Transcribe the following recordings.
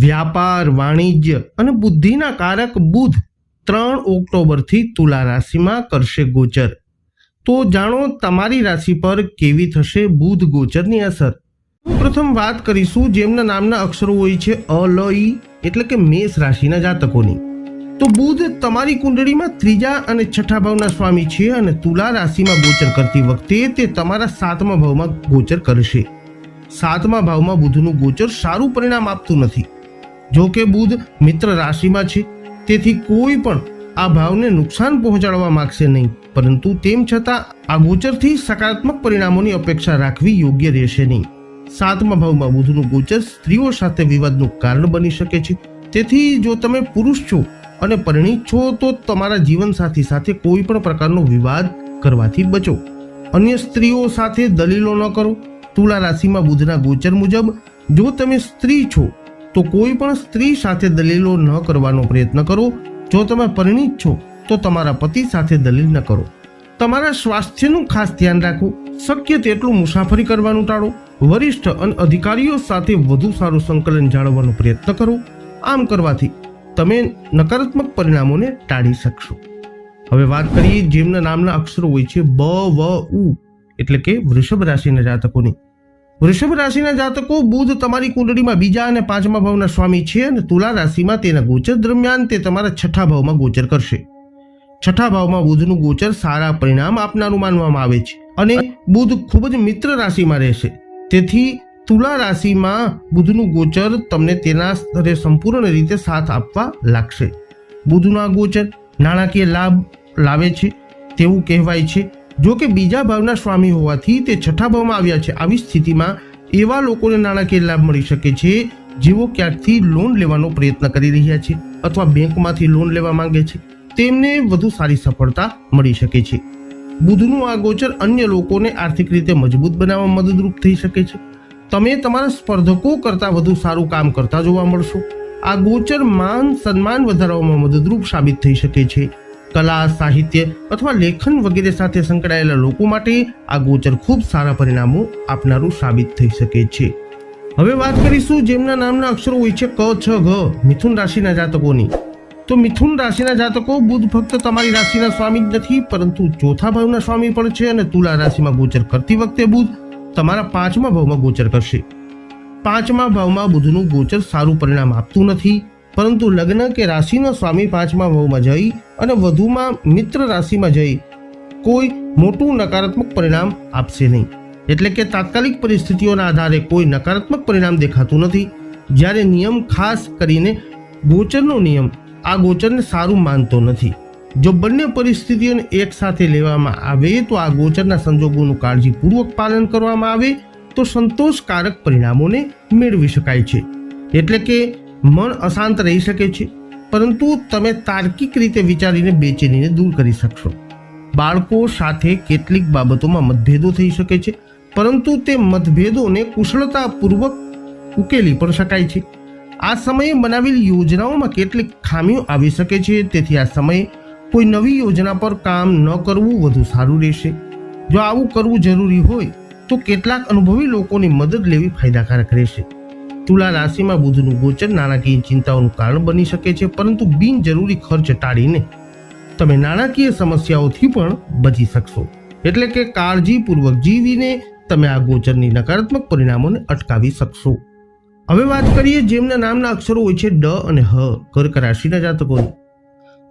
વ્યાપાર, વાણિજ્ય અને બુદ્ધિના કારક બુધ ત્રણ ઓક્ટોબરથી તુલા રાશિમાં કરશે ગોચર. તો જાણો તમારી રાશિ પર કેવી થશે બુધ ગોચરની અસર? પ્રથમ વાત કરીશું જેમના નામના અક્ષરો હોય છે અલઈ એટલે કે મેષ રાશિના જાતકોની. તો બુધ તમારી કુંડળીમાં ત્રીજા અને છઠ્ઠા ભાવના સ્વામી છે અને તુલા રાશિમાં ગોચર કરતી વખતે તે તમારા સાતમા ભાવમાં ગોચર કરશે. સાતમા ભાવમાં બુધનું ગોચર સારું પરિણામ આપતું નથી. જો કે બુધ મિત્ર રાશિમાં છે. તેથી કોઈ પણ આ ભાવને નુકસાન પહોંચાડવા માંગશે નહીં. પરંતુ તેમ છતાં આ ગોચરથી સકારાત્મક પરિણામોની અપેક્ષા રાખવી યોગ્ય રહેશે નહીં. સાતમા ભાવમાં બુધનું ગોચર સ્ત્રીઓ સાથે વિવાદનું કારણ બની શકે છે. તેથી જો તમે પુરુષ છો અને પરિણીત છો, તો તમારા જીવનસાથી સાથે કોઈ પણ પ્રકારનો વિવાદ કરવાથી બચો. અન્ય સ્ત્રીઓ સાથે દલીલો ન કરો. તુલા રાશિમાં બુધના ગોચર મુજબ, જો તમે સ્ત્રી છો તો કોઈ પણ સ્ત્રી સાથે દલીલો ન કરવાનો પ્રયત્ન કરો. જો તમે પરિણીત છો, તો તમારા પતિ સાથે દલીલ ન કરો. તમારા સ્વાસ્થ્યનું ખાસ ધ્યાન રાખો. શક્ય તેટલું મુસાફરી કરવાનું ટાળો. વરિષ્ઠ અને અધિકારીઓ સાથે વધુ સારું સંકલન જાળવવાનો પ્રયત્ન કરો. આમ કરવાથી તમે નકારાત્મક પરિણામોને ટાળી શકશો. હવે વાત કરીએ જેમના નામના અક્ષરો હોય છે બ, વ, ઉ, એટલે કે વૃષભ રાશિના જાતકોની. વૃષભ રાશિના જાતકો બુધ તમારી કુંડળીમાં બીજા અને પાંચમા ભાવના સ્વામી છે અને તુલા રાશિમાં તેના ગોચર દરમિયાન તે તમારા છઠ્ઠા ભાવમાં ગોચર કરશે. છઠ્ઠા ભાવમાં બુધનું ગોચર સારા પરિણામ આપનારું માનવામાં આવે છે અને બુધ ખૂબ જ મિત્ર રાશિમાં રહેશે. તેથી તુલા રાશિમાં બુધનું ગોચર તમને તેના સ્તરે સંપૂર્ણ રીતે સાથ આપવા લાગશે. બુધનું આ ગોચર નાણાકીય લાભ લાવે છે, તેવું કહેવાય છે. જો કે બીજા ભાવના સ્વામી હોવાથી તે છઠ્ઠા ભાવમાં આવ્યા છે. આવી સ્થિતિમાં એવા લોકોને નાણાકીય લાભ મળી શકે છે, જેઓ ક્યાંકથી લોન લેવાનો પ્રયત્ન કરી રહ્યા છે અથવા બેંકમાંથી લોન લેવા માંગે છે. તેમને વધુ સારી સફળતા મળી શકે છે. બુધનું આ ગોચર અન્ય લોકોને આર્થિક રીતે મજબૂત બનાવવા મદદરૂપ થઈ શકે છે. તમે તમારા સ્પર્ધકો કરતાં વધુ સારું કામ કરતા જોવા મળશો. આ ગોચર માન સન્માન વધારવામાં મદદરૂપ સાબિત થઈ શકે છે. કલા, સાહિત્ય અથવા લેખન વગેરે સાથે સંકળાયેલા લોકો માટે આ ગોચર ખૂબ સારા પરિણામો આપનારું સાબિત થઈ શકે છે. હવે વાત કરીશું જેમના નામના અક્ષરો હોય છે ક, છ, ઘ, મિથુન રાશિના જાતકોની. તો મિથુન રાશિના જાતકો બુધ ફક્ત તમારી રાશિના સ્વામી જ નથી, પરંતુ ચોથા ભાવના સ્વામી પણ છે અને તુલા રાશિમાં ગોચર કરતી વખતે બુધ તમારા પાંચમા ભાવમાં ગોચર કરશે. પાંચમા ભાવમાં બુધનું ગોચર સારું પરિણામ આપતું નથી પરંતુ લગ્ન કે રાશિનો સ્વામી પાંચમા ભાવમાં જઈ અને વધુમાં મિત્ર રાશિમાં જઈ કોઈ મોટું નકારાત્મક પરિણામ આપશે નહીં. એટલે કે તાત્કાલિક પરિસ્થિતિઓના આધારે કોઈ નકારાત્મક પરિણામ દેખાતું નથી. જ્યારે નિયમ ખાસ કરીને ગોચરનો નિયમ આ ગોચરને સારું માનતો નથી. જો બંને પરિસ્થિતિઓને એકસાથે લેવામાં આવે તો આ ગોચરના સંજોગોનું કાળજીપૂર્વક પાલન કરવામાં આવે તો સંતોષકારક પરિણામોને મેળવી શકાય છે. એટલે કે મન અશાંત રહી શકે છે, પરંતુ તમે તાર્કિક રીતે વિચારીને બેચેનીને દૂર કરી શકશો. બાળકો સાથે કેટલીક બાબતોમાં મતભેદો થઈ શકે છે, પરંતુ તે મતભેદોને કુશળતાપૂર્વક ઉકેલી પણ શકાય છે. આ સમયે બનાવેલી યોજનાઓમાં કેટલીક ખામીઓ આવી શકે છે, તેથી આ સમયે કોઈ નવી યોજના પર કામ ન કરવું વધુ સારું રહેશે. જો આવું કરવું જરૂરી હોય, તો કેટલાક અનુભવી લોકોની મદદ લેવી ફાયદાકારક રહેશે. તુલા રાશિમાં બુધનું ગોચર, નાણાકીય ચિંતાઓનું કારણ બની શકે છે, પરંતુ બિનજરૂરી ખર્ચ ટાળીને તમે નાણાકીય સમસ્યાઓથી પણ બચી શકશો. એટલે કે કાળજીપૂર્વક જીવીને તમે આ ગોચરની નકારાત્મક પરિણામોને અટકાવી શકશો. હવે વાત કરીએ જેમના નામના અક્ષરો હોય છે ડ અને હ, કર્ક રાશિના જાતકોની.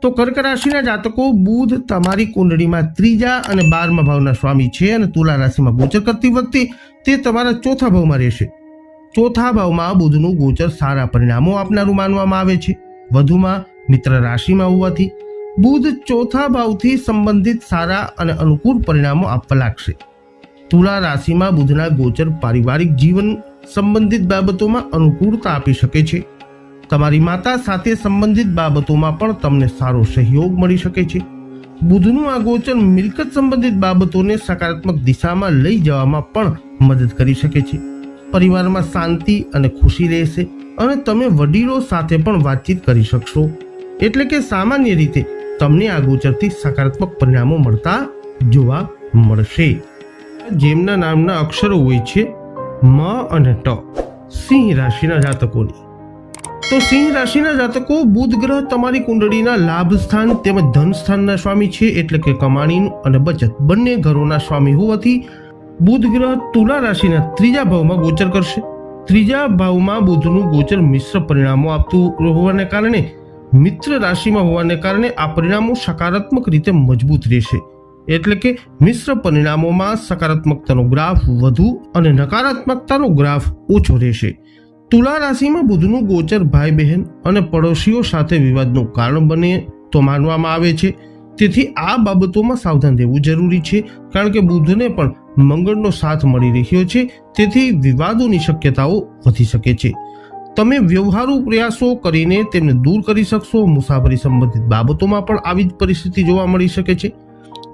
તો કર્ક રાશિના જાતકો બુધ તમારી કુંડળીમાં ત્રીજા અને બારમા ભાવના સ્વામી છે અને તુલા રાશિમાં ગોચર કરતી વખતે તે તમારા ચોથા ભાવમાં રહેશે. ચોથા ભાવમાં બુધનું ગોચર સારા પરિણામો આપનારું માનવામાં આવે છે. વધુમાં મિત્ર રાશિમાં હોવાથી બુધ ચોથા ભાવથી સંબંધિત સારા અને અનુકૂળ પરિણામો આપવા લાગશે. તુલા રાશિમાં બુધના ગોચર પારિવારિક જીવન સંબંધિત બાબતોમાં અનુકૂળતા આપી શકે છે. તમારી માતા સાથે સંબંધિત બાબતોમાં પણ તમને સારો સહયોગ મળી શકે છે. બુધનું આ ગોચર મિલકત સંબંધિત બાબતોને સકારાત્મક દિશામાં લઈ જવામાં પણ મદદ કરી શકે છે. પરિવારમાં શાંતિ અને ખુશી રહેશે અને તમે વડીલો સાથે પણ વાતચીત કરી શકશો. એટલે કે સામાન્ય રીતે તમને આ ગોચરથી સકારાત્મક પરિણામો મળતા જોવા મળશે. જેમના નામના અક્ષરો હોય છે, મ અને ટ, સિંહ રાશિના જાતકોની. તો સિંહ રાશિના જાતકો બુધ ગ્રહ તમારી કુંડળીના લાભ સ્થાન તેમજ ધન સ્થાનના સ્વામી છે, એટલે કે કમાણીનું અને બચત બંને ઘરોના સ્વામી હોવાથી બુધ ગ્રહ તુલા રાશિના ત્રીજા ભાવમાં ગોચર કરશે. ત્રીજા ભાવમાં બુધનું ગોચર મિશ્ર પરિણામો આપતું હોવાને કારણે મિત્ર રાશિમાં હોવાને કારણે આ પરિણામો સકારાત્મક રીતે મજબૂત રહેશે. એટલે કે મિશ્ર પરિણામોમાં સકારાત્મકતાનો ગ્રાફ વધુ અને નકારાત્મકતાનો ગ્રાફ ઓછો રહેશે. તુલા રાશિમાં બુધનું ગોચર ભાઈ બહેન અને પડોશીઓ સાથે વિવાદનું કારણ બને તો માનવામાં આવે છે તેથી આ બાબતોમાં સાવધાન રહેવું જરૂરી છે, કારણ કે બુધને પણ મંગળનો સાથ મળી રહ્યો છે, તેથી વિવાદોની શક્યતાઓ વધી શકે છે. તમે વ્યવહારુ પ્રયાસો કરીને તેમને દૂર કરી શકશો, મુસાફરી સંબંધિત બાબતોમાં પણ આવી જ પરિસ્થિતિ જોવા મળી શકે છે.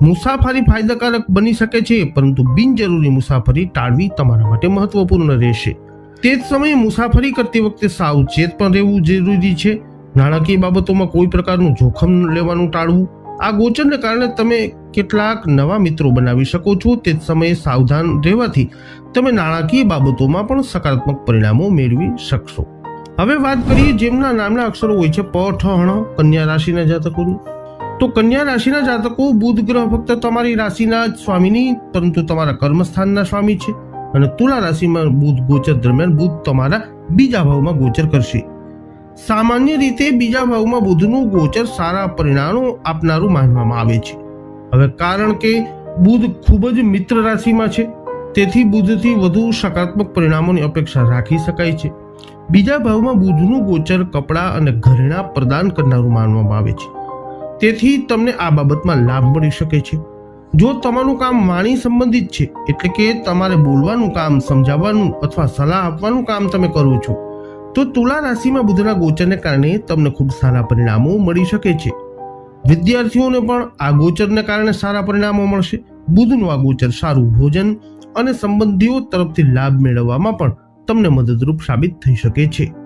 મુસાફરી ફાયદાકારક બની શકે છે, પરંતુ બિનજરૂરી મુસાફરી ટાળવી તમારા માટે મહત્વપૂર્ણ રહેશે. તે જ સમયે મુસાફરી કરતી વખતે સાવચેત પણ રહેવું જરૂરી છે. નાણાકીય બાબતોમાં કોઈ પ્રકારનું જોખમ લેવાનું ટાળવું આ ગોચરને કારણે તમે કેટલાક નવા મિત્રો બનાવી શકો છો. તે સમયે સાવધાન રહેવાથી તમે નાણાકીય બાબતોમાં પણ સકારાત્મક પરિણામો મેળવી શકશો. હવે વાત કરીએ જેમના નામના અક્ષરો હોય છે. પ, ઠ હણ કન્યા રાશિના જાતકોની. તો કન્યા રાશિના જાતકો બુધ ગ્રહ ફક્ત તમારી રાશિના જ સ્વામી નહીં પરંતુ તમારા કર્મસ્થાનના સ્વામી છે. અને તુલા રાશિમાં બુધ ગોચર દરમિયાન બુધ તમારા બીજા ભાવમાં ગોચર કરશે. સામાન્ય રીતે બીજા ભાવમાં બુધનું ગોચર સારા પરિણામો આપનારું માનવામાં આવે છે. હવે કારણ કે બુધ ખૂબ જ મિત્ર રાશિમાં છે, તેથી બુધથી વધુ સકારાત્મક પરિણામોની અપેક્ષા રાખી શકાય છે. બીજા ભાવમાં બુધનું ગોચર કપડાં અને ઘરેણાં પ્રદાન કરનારું માનવામાં આવે છે. તેથી તમને આ બાબતમાં લાભ મળી શકે છે. જો તમારું કામ વાણી સંબંધિત છે, એટલે કે તમારે બોલવાનું કામ, સમજાવવાનું અથવા સલાહ આપવાનું કામ તમે કરો છો તો તુલા રાશિમાં બુધના ગોચરને કારણે તમને ખૂબ સારા પરિણામો મળી શકે છે. વિદ્યાર્થીઓને પણ આ ગોચરને કારણે સારા પરિણામો મળશે. બુધનું આ ગોચર સારું ભોજન અને સંબંધીઓ તરફથી લાભ મેળવવામાં પણ તમને મદદરૂપ સાબિત થઈ શકે છે.